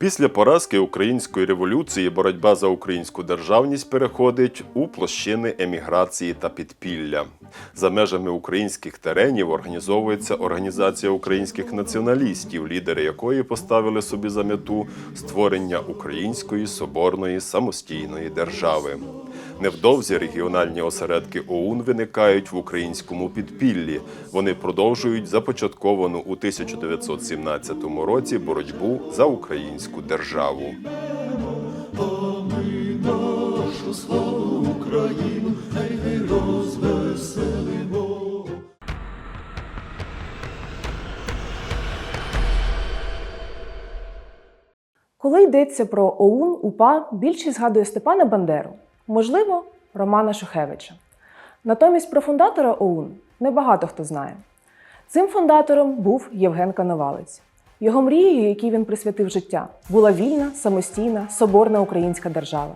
Після поразки української революції боротьба за українську державність переходить у площини еміграції та підпілля. За межами українських теренів організовується організація українських націоналістів, лідери якої поставили собі за мету створення української соборної самостійної держави. Невдовзі регіональні осередки ОУН виникають в українському підпіллі. Вони продовжують започатковану у 1917 році боротьбу за українську державу. Коли йдеться про ОУН, УПА, більшість згадує Степана Бандеру, можливо, Романа Шухевича. Натомість про фундатора ОУН небагато хто знає. Цим фундатором був Євген Коновалець. Його мрією, якій він присвятив життя, була вільна, самостійна, соборна українська держава.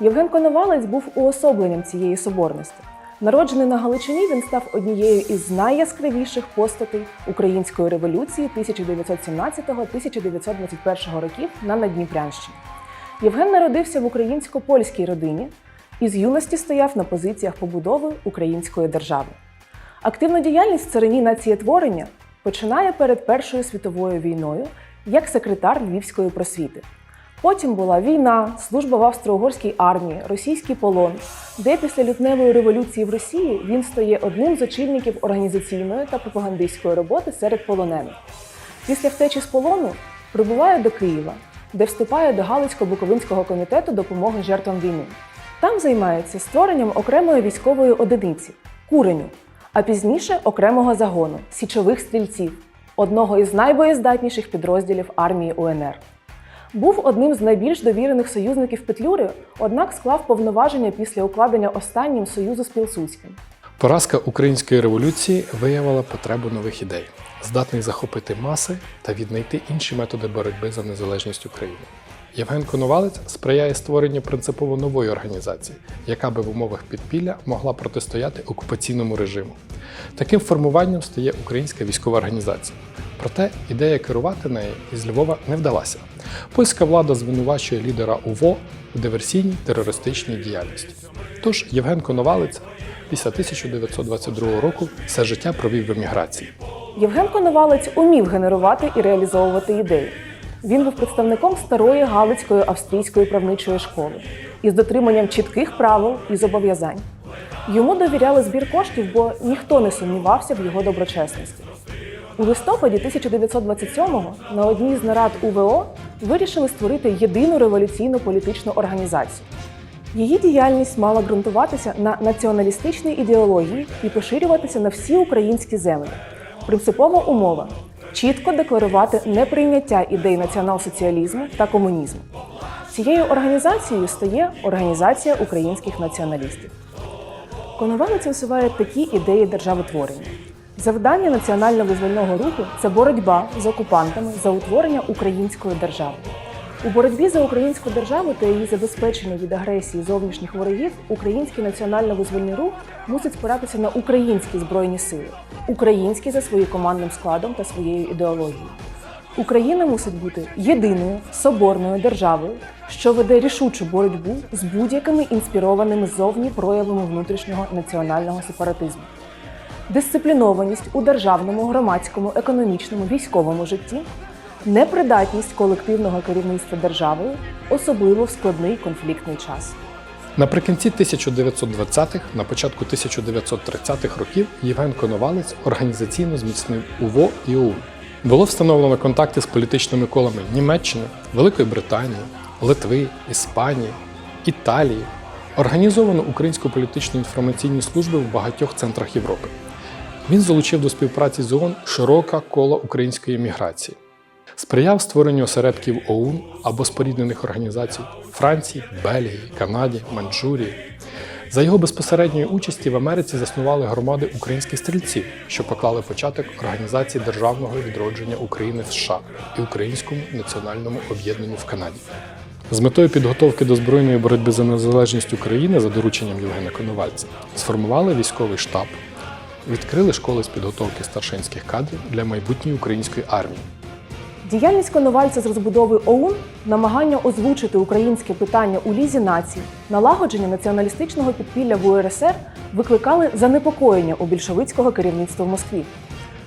Євген Коновалець був уособленням цієї соборності. Народжений на Галичині, він став однією із найяскравіших постатей української революції 1917-1921 років на Надніпрянщині. Євген народився в українсько-польській родині і з юності стояв на позиціях побудови української держави. Активну діяльність в царині націєтворення починає перед Першою світовою війною як секретар Львівської просвіти. Потім була війна, служба в австро-угорській армії, російський полон, де після лютневої революції в Росії він стає одним з очільників організаційної та пропагандистської роботи серед полонених. Після втечі з полону прибуває до Києва, де вступає до Галицько-Буковинського комітету допомоги жертвам війни. Там займається створенням окремої військової одиниці куреню, а пізніше окремого загону січових стрільців, одного із найбоєздатніших підрозділів армії УНР. Був одним з найбільш довірених союзників Петлюри, однак склав повноваження після укладення останнім союзу з Пілсудським. Поразка української революції виявила потребу нових ідей, здатних захопити маси та віднайти інші методи боротьби за незалежність України. Євген Коновалець сприяє створенню принципово нової організації, яка би в умовах підпілля могла протистояти окупаційному режиму. Таким формуванням стає Українська військова організація. Проте ідея керувати нею із Львова не вдалася. Польська влада звинувачує лідера УВО в диверсійній терористичній діяльності. Тож Євген Коновалець після 1922 року все життя провів в еміграції. Євген Коновалець умів генерувати і реалізовувати ідеї. Він був представником старої Галицької австрійської правничої школи із дотриманням чітких правил і зобов'язань. Йому довіряли збір коштів, бо ніхто не сумнівався в його доброчесності. У листопаді 1927-го на одній з нарад УВО вирішили створити єдину революційну політичну організацію. Її діяльність мала ґрунтуватися на націоналістичній ідеології і поширюватися на всі українські землі. Принципова умова чітко декларувати неприйняття ідей націонал-соціалізму та комунізму. Цією організацією стає Організація українських націоналістів. Коновалець висуває такі ідеї державотворення. Завдання національно-визвольного руху це боротьба з окупантами за утворення української держави. У боротьбі за українську державу та її забезпечення від агресії зовнішніх ворогів український національно-визвольний рух мусить спиратися на українські збройні сили, українські за своїм командним складом та своєю ідеологією. Україна мусить бути єдиною соборною державою, що веде рішучу боротьбу з будь-якими інспірованими ззовні проявами внутрішнього національного сепаратизму. Дисциплінованість у державному, громадському, економічному, військовому житті, непридатність колективного керівництва державою, особливо в складний конфліктний час. Наприкінці 1920-х, на початку 1930-х років Євген Коновалець організаційно зміцнив УВО і ОУН. Було встановлено контакти з політичними колами Німеччини, Великої Британії, Литви, Іспанії, Італії. Організовано українську політичну інформаційні служби в багатьох центрах Європи. Він залучив до співпраці з ООН широке коло української міграції. Сприяв створенню осередків ОУН або споріднених організацій Франції, Бельгії, Канаді, Манчжурії. За його безпосередньої участі в Америці заснували громади українських стрільців, що поклали початок організації державного відродження України в США і Українському національному об'єднанню в Канаді. З метою підготовки до збройної боротьби за незалежність України за дорученням Євгена Коновальця сформували військовий штаб, відкрили школи з підготовки старшинських кадрів для майбутньої української армії. Діяльність Коновальця з розбудови ОУН, намагання озвучити українське питання у лізі націй, налагодження націоналістичного підпілля в УРСР викликали занепокоєння у більшовицького керівництва в Москві.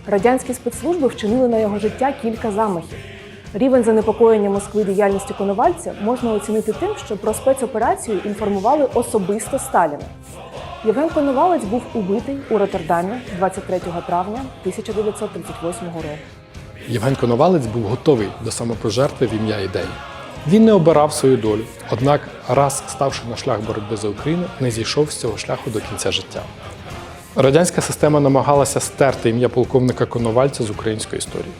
Радянські спецслужби вчинили на його життя кілька замахів. Рівень занепокоєння Москви діяльністю Коновальця можна оцінити тим, що про спецоперацію інформували особисто Сталіна. Євген Коновалець був убитий у Роттердамі 23 травня 1938 року. Євген Коновалець був готовий до самопожертви в ім'я ідеї. Він не обирав свою долю, однак, раз ставши на шлях боротьби за Україну, не зійшов з цього шляху до кінця життя. Радянська система намагалася стерти ім'я полковника Коновальця з української історії.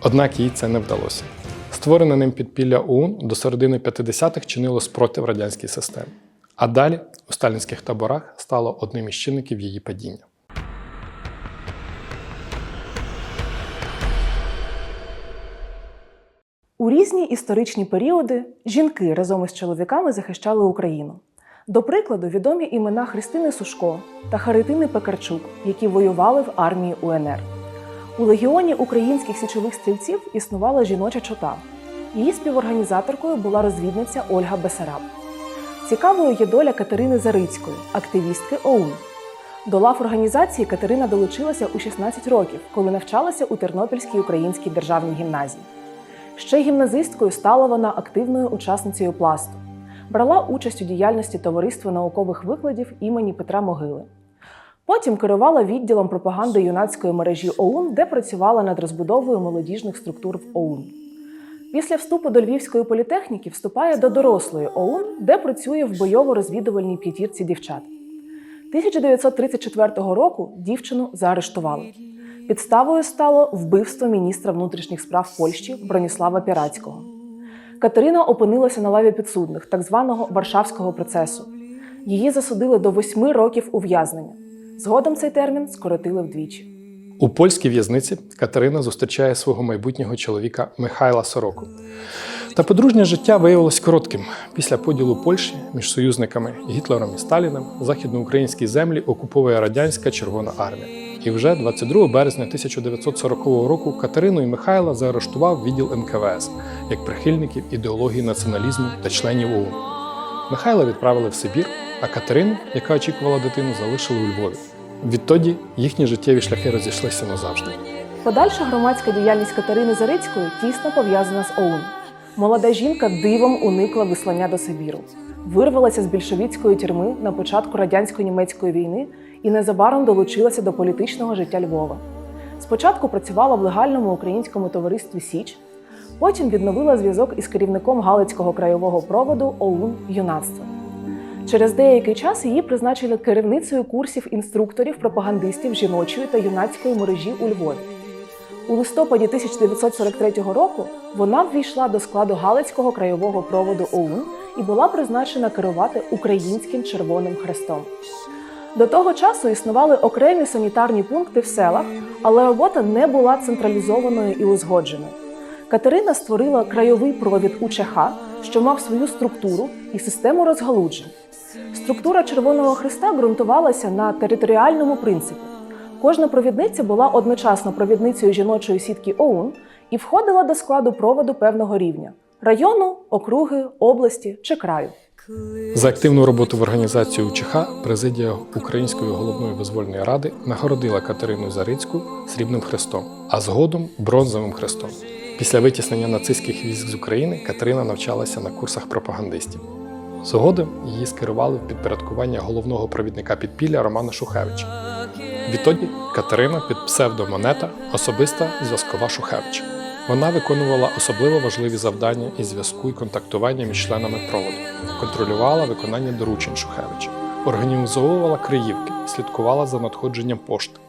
Однак їй це не вдалося. Створене ним підпілля ОУН до середини 50-х чинило спротив радянській системі. А далі у сталінських таборах стало одним із чинників її падіння. У різні історичні періоди жінки разом із чоловіками захищали Україну. До прикладу, відомі імена Христини Сушко та Харитини Пекарчук, які воювали в армії УНР. У легіоні українських січових стрільців існувала жіноча чота. Її співорганізаторкою була розвідниця Ольга Бесараб. Цікавою є доля Катерини Зарицької, активістки ОУН. До лав організації Катерина долучилася у 16 років, коли навчалася у Тернопільській українській державній гімназії. Ще гімназисткою стала вона активною учасницею пласту. Брала участь у діяльності товариства наукових викладів імені Петра Могили. Потім керувала відділом пропаганди юнацької мережі ОУН, де працювала над розбудовою молодіжних структур в ОУН. Після вступу до Львівської політехніки вступає до дорослої ОУН, де працює в бойово-розвідувальній п'ятірці дівчат. 1934 року дівчину заарештували. Підставою стало вбивство міністра внутрішніх справ Польщі Броніслава Пірацького. Катерина опинилася на лаві підсудних так званого Варшавського процесу. Її засудили до восьми років ув'язнення. Згодом цей термін скоротили вдвічі. У польській в'язниці Катерина зустрічає свого майбутнього чоловіка Михайла Сороку. Та подружнє життя виявилось коротким. Після поділу Польщі між союзниками Гітлером і Сталіним західноукраїнські землі окуповує радянська Червона армія. І вже 22 березня 1940 року Катерину і Михайла заарештував відділ НКВС як прихильників ідеології націоналізму та членів ОУН. Михайла відправили в Сибір, а Катерину, яка очікувала дитину, залишили у Львові. Відтоді їхні життєві шляхи розійшлися назавжди. Подальша громадська діяльність Катерини Зарицької тісно пов'язана з ОУН. Молода жінка дивом уникла вислання до Сибіру, вирвалася з більшовіцької тюрми на початку радянсько-німецької війни і незабаром долучилася до політичного життя Львова. Спочатку працювала в легальному українському товаристві Січ, потім відновила зв'язок із керівником Галицького краєвого проводу ОУН Юнацтво. Через деякий час її призначили керівницею курсів інструкторів пропагандистів жіночої та юнацької мережі у Львові. У листопаді 1943 року вона ввійшла до складу Галицького краєвого проводу ОУН і була призначена керувати Українським Червоним Хрестом. До того часу існували окремі санітарні пункти в селах, але робота не була централізованою і узгодженою. Катерина створила крайовий провід УЧХ, що мав свою структуру і систему розгалуджень. Структура Червоного Христа ґрунтувалася на територіальному принципі. Кожна провідниця була одночасно провідницею жіночої сітки ОУН і входила до складу проводу певного рівня району, округи, області чи краю. За активну роботу в організації УЧХ президія Української головної визвольної ради нагородила Катерину Зарицьку срібним хрестом, а згодом бронзовим хрестом. Після витіснення нацистських військ з України Катерина навчалася на курсах пропагандистів. Згодом її скерували в підпорядкування головного провідника підпілля Романа Шухевича. Відтоді Катерина під псевдомонета особиста зв'язкова Шухевича. Вона виконувала особливо важливі завдання із зв'язку і контактування між членами проводу, контролювала виконання доручень Шухевича, організовувала криївки, слідкувала за надходженням пошти,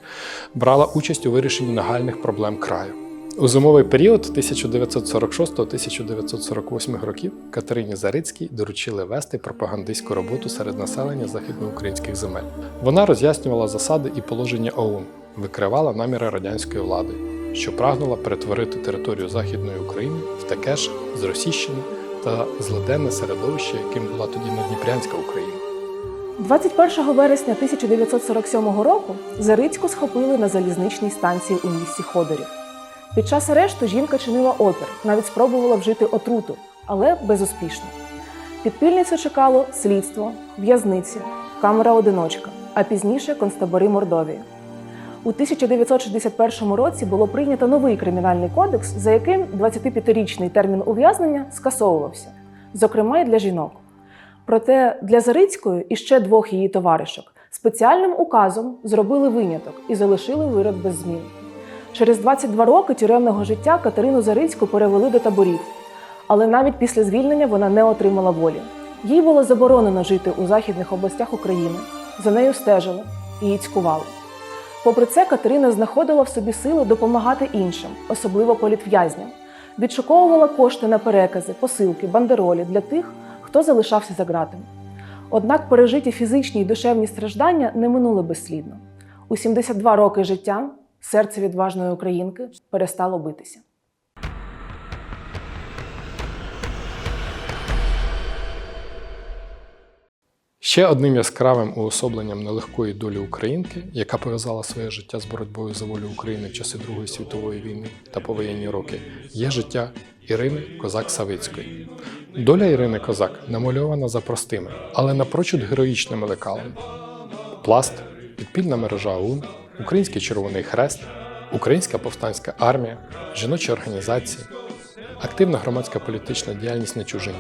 брала участь у вирішенні нагальних проблем краю. У зимовий період 1946-1948 років Катерині Зарицькій доручили вести пропагандистську роботу серед населення західноукраїнських земель. Вона роз'яснювала засади і положення ОУН, викривала наміри радянської влади, що прагнула перетворити територію Західної України в таке ж зросійщене та злиденне середовище, яким була тоді Надніпрянська Україна. 21 вересня 1947 року Зарицьку схопили на залізничній станції у місті Ходорів. Під час арешту жінка чинила опір, навіть спробувала вжити отруту, але безуспішно. Підпільницю чекало слідство, в'язниці, камера одиночка, а пізніше концтабори Мордовії. У 1961 році було прийнято новий кримінальний кодекс, за яким 25-річний термін ув'язнення скасовувався, зокрема й для жінок. Проте для Зарицької і ще двох її товаришок спеціальним указом зробили виняток і залишили вирок без змін. Через 22 роки тюремного життя Катерину Зарицьку перевели до таборів, але навіть після звільнення вона не отримала волі. Їй було заборонено жити у західних областях України. За нею стежили, її цькували. Попри це, Катерина знаходила в собі сили допомагати іншим, особливо політв'язням, відшуковувала кошти на перекази, посилки, бандеролі для тих, хто залишався за ґратами. Однак пережиті фізичні й душевні страждання не минули безслідно. У 72 роки життя серце відважної українки перестало битися. Ще одним яскравим уособленням нелегкої долі українки, яка пов'язала своє життя з боротьбою за волю України в часи Другої світової війни та повоєнні роки, є життя Ірини Козак-Савицької. Доля Ірини Козак намальована за простими, але напрочуд героїчними лекалами: пласт, підпільна мережа ОУН, Український Червоний Хрест, Українська повстанська армія, жіночі організації, активна громадська політична діяльність на чужині.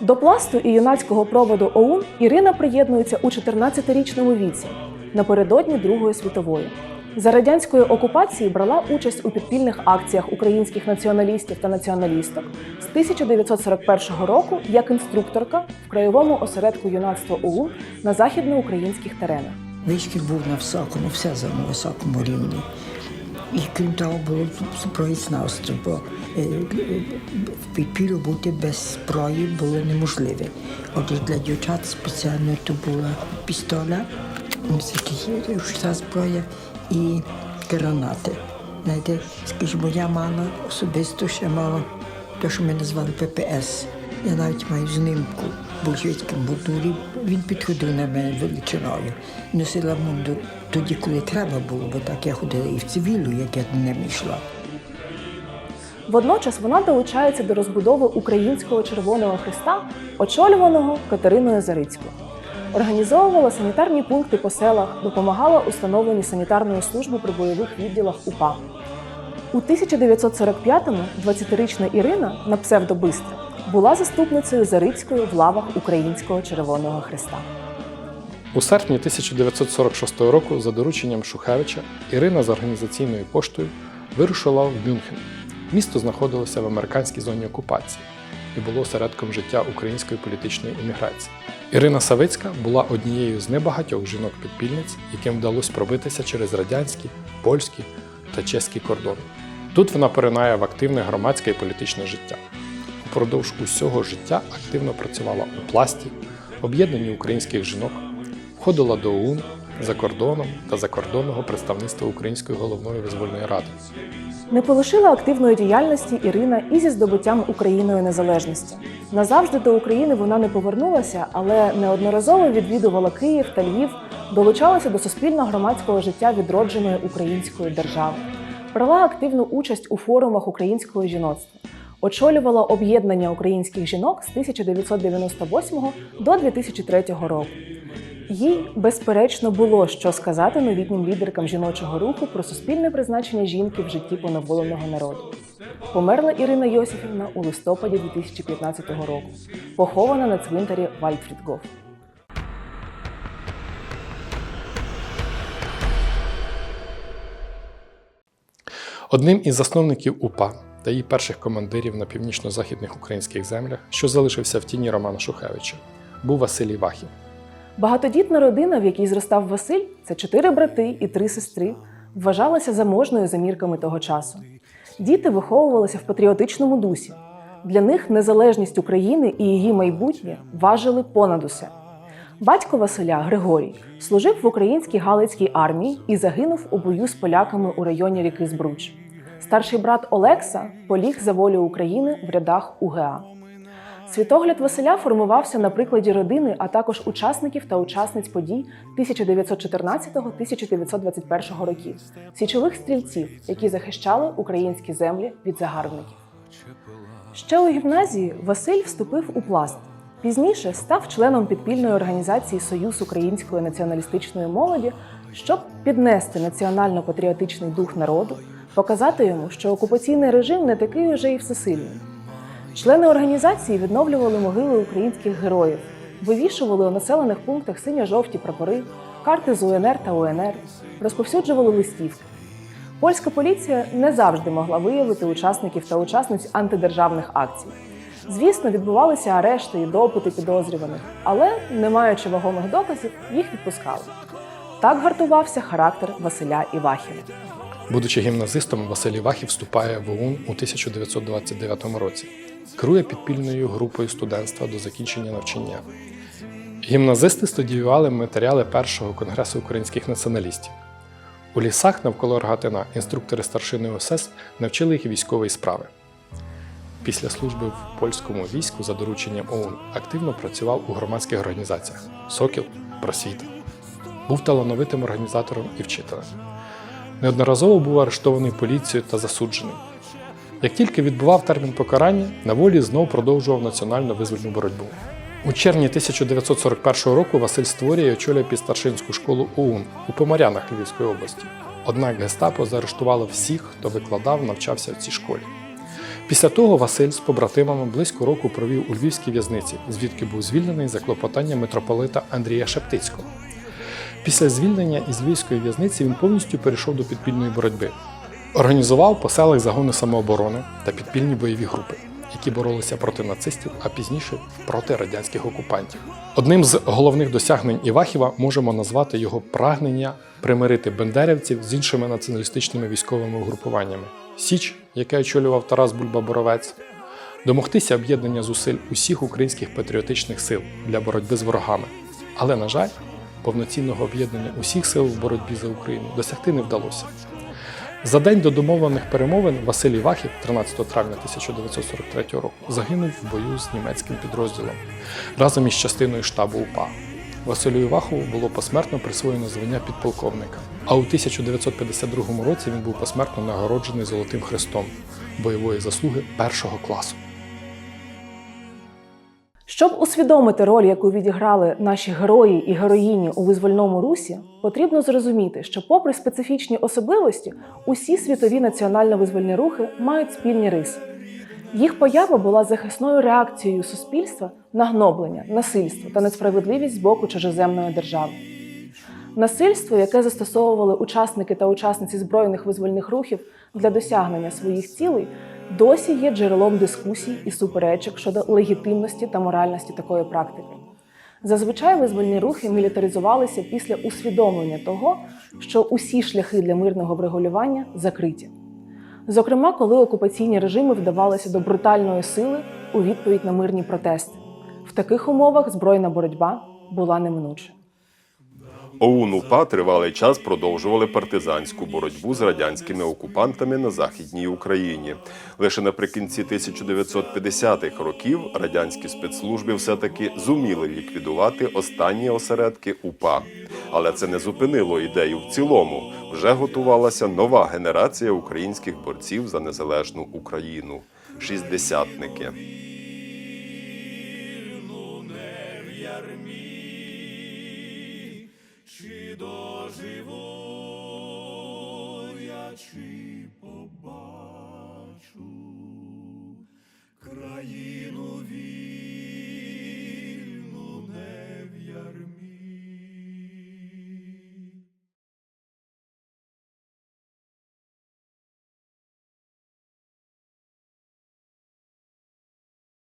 До пласту і юнацького проводу ОУН Ірина приєднується у 14-річному віці напередодні Другої світової. За радянської окупації брала участь у підпільних акціях українських націоналістів та націоналісток з 1941 року як інструкторка в краєвому осередку юнацтва ОУН на західноукраїнських теренах. Вишкіл був на високому, все на високому рівні. І крім того, було зброєзнавство, бо е, в підпіллю бути без зброї було неможливо. Отже, для дівчат спеціально то була пістоля, ручна зброя і гранати. Знаєте, скажімо, я мала особисто ще мала те, що ми назвали ППС. Я навіть маю знімку в большевицькому мундурі. Він підходив на мене величиною. Носила мундур тоді, коли треба було, бо так я ходила і в цивілу, як я не йшла. Водночас вона долучається до розбудови Українського Червоного Христа, очолюваного Катериною Зарицькою. Організовувала санітарні пункти по селах, допомагала установленні санітарної служби при бойових відділах УПА. У 1945-му 20-річна Ірина на псевдобистра була заступницею Зарицької в лавах Українського Червоного Христа. У серпні 1946 року за дорученням Шухевича Ірина з організаційною поштою вирушила в Мюнхен. Місто знаходилося в американській зоні окупації і було осередком життя української політичної імміграції. Ірина Савицька була однією з небагатьох жінок-підпільниць, яким вдалося пробитися через радянські, польські та чеські кордони. Тут вона поринає в активне громадське і політичне життя. Упродовж усього життя активно працювала у пласті, об'єднанні українських жінок, входила до ОУН за кордоном та закордонного представництва Української головної визвольної ради. Не полишила активної діяльності Ірина і зі здобуттям Україною незалежності. Назавжди до України вона не повернулася, але неодноразово відвідувала Київ та Львів, долучалася до суспільно-громадського життя відродженої української держави, брала активну участь у форумах українського жіноцтва, очолювала об'єднання українських жінок з 1998 до 2003 року. Їй, безперечно, було що сказати новітнім лідеркам жіночого руху про суспільне призначення жінки в житті поневоленого народу. Померла Ірина Йосифівна у листопаді 2015 року, похована на цвинтарі Вальдфрідгоф. Одним із засновників УПА та її перших командирів на північно-західних українських землях, що залишився в тіні Романа Шухевича, був Василій Вахін. Багатодітна родина, в якій зростав Василь, це чотири брати і три сестри, вважалася заможною за мірками того часу. Діти виховувалися в патріотичному дусі. Для них незалежність України і її майбутнє важили понад усе. Батько Василя Григорій служив в українській Галицькій армії і загинув у бою з поляками у районі ріки Збруч. Старший брат Олекса поліг за волю України в рядах УГА. Світогляд Василя формувався на прикладі родини, а також учасників та учасниць подій 1914-1921 років, січових стрільців, які захищали українські землі від загарбників. Ще у гімназії Василь вступив у пласт. Пізніше став членом підпільної організації Союз української націоналістичної молоді, щоб піднести національно-патріотичний дух народу, показати йому, що окупаційний режим не такий уже і всесильний. Члени організації відновлювали могили українських героїв, вивішували у населених пунктах синьо-жовті прапори, карти з УНР та УНР, розповсюджували листівки. Польська поліція не завжди могла виявити учасників та учасниць антидержавних акцій. Звісно, відбувалися арешти і допити підозрюваних, але, не маючи вагомих доказів, їх відпускали. Так гартувався характер Василя Івахіва. Будучи гімназистом, Василь Івахів вступає в ОУН у 1929 році. Керує підпільною групою студентства до закінчення навчання. Гімназисти студіювали матеріали першого конгресу українських націоналістів. У лісах навколо Рогатина інструктори старшини ОСС навчили їх військової справи. Після служби в польському війську за дорученням ОУН активно працював у громадських організаціях Сокіл, Просвіта. Був талановитим організатором і вчителем. Неодноразово був арештований поліцією та засуджений. Як тільки відбував термін покарання, на волі знов продовжував національно визвольну боротьбу. У червні 1941 року Василь створює і очолює підстаршинську школу ОУН у Поморянах Львівської області. Однак гестапо заарештувало всіх, хто викладав, навчався в цій школі. Після того Василь з побратимами близько року провів у львівській в'язниці, звідки був звільнений за клопотання митрополита Андрія Шептицького. Після звільнення із львівської в'язниці він повністю перейшов до підпільної боротьби. Організував по селах загони самооборони та підпільні бойові групи, які боролися проти нацистів, а пізніше проти радянських окупантів. Одним з головних досягнень Івахіва можемо назвати його прагнення примирити бендерівців з іншими націоналістичними військовими угрупуваннями. Січ, яке очолював Тарас Бульба-Боровець, домогтися об'єднання зусиль усіх українських патріотичних сил для боротьби з ворогами. Але, на жаль, повноцінного об'єднання усіх сил в боротьбі за Україну досягти не вдалося. За день до домовлених перемовин Василь Івахів 13 травня 1943 року загинув в бою з німецьким підрозділом разом із частиною штабу УПА. Василю Івахову було посмертно присвоєно звання підполковника, а у 1952 році він був посмертно нагороджений Золотим Хрестом бойової заслуги першого класу. Щоб усвідомити роль, яку відіграли наші герої і героїні у визвольному русі, потрібно зрозуміти, що, попри специфічні особливості, усі світові національно-визвольні рухи мають спільні риси. Їх поява була захисною реакцією суспільства на гноблення, насильство та несправедливість з боку чужоземної держави. Насильство, яке застосовували учасники та учасниці збройних визвольних рухів для досягнення своїх цілей, досі є джерелом дискусій і суперечок щодо легітимності та моральності такої практики. Зазвичай визвольні рухи мілітаризувалися після усвідомлення того, що усі шляхи для мирного врегулювання закриті. Зокрема, коли окупаційні режими вдавалися до брутальної сили у відповідь на мирні протести. В таких умовах збройна боротьба була неминуча. ОУН УПА тривалий час продовжували партизанську боротьбу з радянськими окупантами на Західній Україні. Лише наприкінці 1950-х років радянські спецслужби все-таки зуміли ліквідувати останні осередки УПА. Але це не зупинило ідею в цілому. Вже готувалася нова генерація українських борців за незалежну Україну шістдесятники. Чи доживу я, чи побачу країну ві.